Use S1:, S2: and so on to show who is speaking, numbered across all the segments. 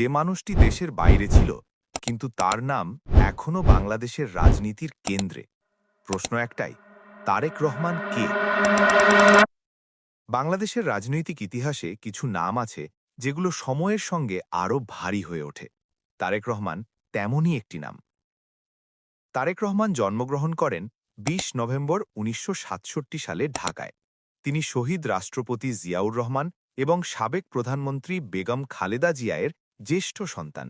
S1: যে মানুষটি দেশের বাইরে ছিল, কিন্তু তার নাম এখনও বাংলাদেশের রাজনীতির কেন্দ্রে। প্রশ্ন একটাই, তারেক রহমান কে? বাংলাদেশের রাজনৈতিক ইতিহাসে কিছু নাম আছে যেগুলো সময়ের সঙ্গে আরও ভারী হয়ে ওঠে। তারেক রহমান তেমনই একটি নাম। তারেক রহমান জন্মগ্রহণ করেন ২০ নভেম্বর উনিশশো সাতষট্টি সালে ঢাকায়। তিনি শহীদ রাষ্ট্রপতি জিয়াউর রহমান এবং সাবেক প্রধানমন্ত্রী বেগম খালেদা জিয়ায়ের জ্যেষ্ঠ সন্তান।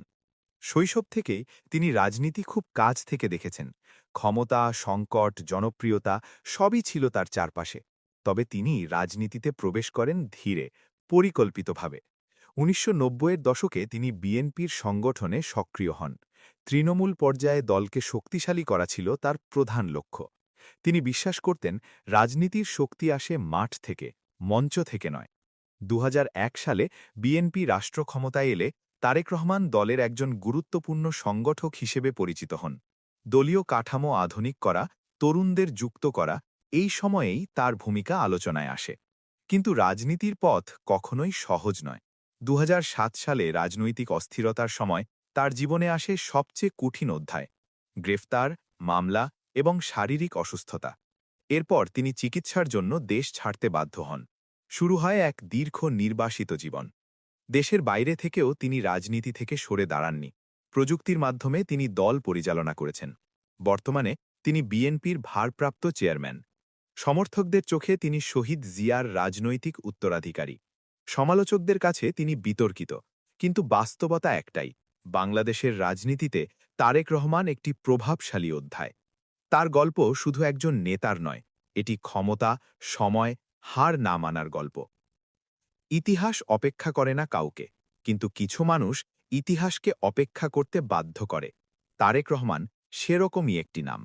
S1: শৈশব থেকেই তিনি রাজনীতি খুব কাছ থেকে দেখেছেন। ক্ষমতা, সংকট, জনপ্রিয়তা সবই ছিল তার চারপাশে। তবে তিনি রাজনীতিতে প্রবেশ করেন ধীরে, পরিকল্পিতভাবে। উনিশশো এর দশকে তিনি বিএনপির সংগঠনে সক্রিয় হন। তৃণমূল পর্যায়ে দলকে শক্তিশালী করা ছিল তার প্রধান লক্ষ্য। তিনি বিশ্বাস করতেন রাজনীতির শক্তি আসে মাঠ থেকে, মঞ্চ থেকে নয়। দু সালে বিএনপি রাষ্ট্র ক্ষমতায় এলে তারেক রহমান দলের একজন গুরুত্বপূর্ণ সংগঠক হিসেবে পরিচিত হন। দলীয় কাঠামো আধুনিক করা, তরুণদের যুক্ত করা, এই সময়েই তার ভূমিকা আলোচনায় আসে। কিন্তু রাজনীতির পথ কখনোই সহজ নয়। দু সালে রাজনৈতিক অস্থিরতার সময় তার জীবনে আসে সবচেয়ে কঠিন অধ্যায়, গ্রেফতার, মামলা এবং শারীরিক অসুস্থতা। এরপর তিনি চিকিৎসার জন্য দেশ ছাড়তে বাধ্য হন। শুরু হয় এক দীর্ঘ নির্বাসিত জীবন। দেশের বাইরে থেকেও তিনি রাজনীতি থেকে সরে দাঁড়াননি। প্রযুক্তির মাধ্যমে তিনি দল পরিচালনা করেছেন। বর্তমানে তিনি বিএনপির ভারপ্রাপ্ত চেয়ারম্যান। সমর্থকদের চোখে তিনি শহীদ জিয়ার রাজনৈতিক উত্তরাধিকারী। সমালোচকদের কাছে তিনি বিতর্কিত। কিন্তু বাস্তবতা একটাই, বাংলাদেশের রাজনীতিতে তারেক রহমান একটি প্রভাবশালী অধ্যায়। তার গল্প শুধু একজন নেতার নয়, এটি ক্ষমতা, সময়, হার না মানার গল্প। ইতিহাস অপেক্ষা করে না কাউকে, কিন্তু কিছু মানুষ ইতিহাসকে অপেক্ষা করতে বাধ্য করে। তারেক রহমান, সেরকমই একটি নাম।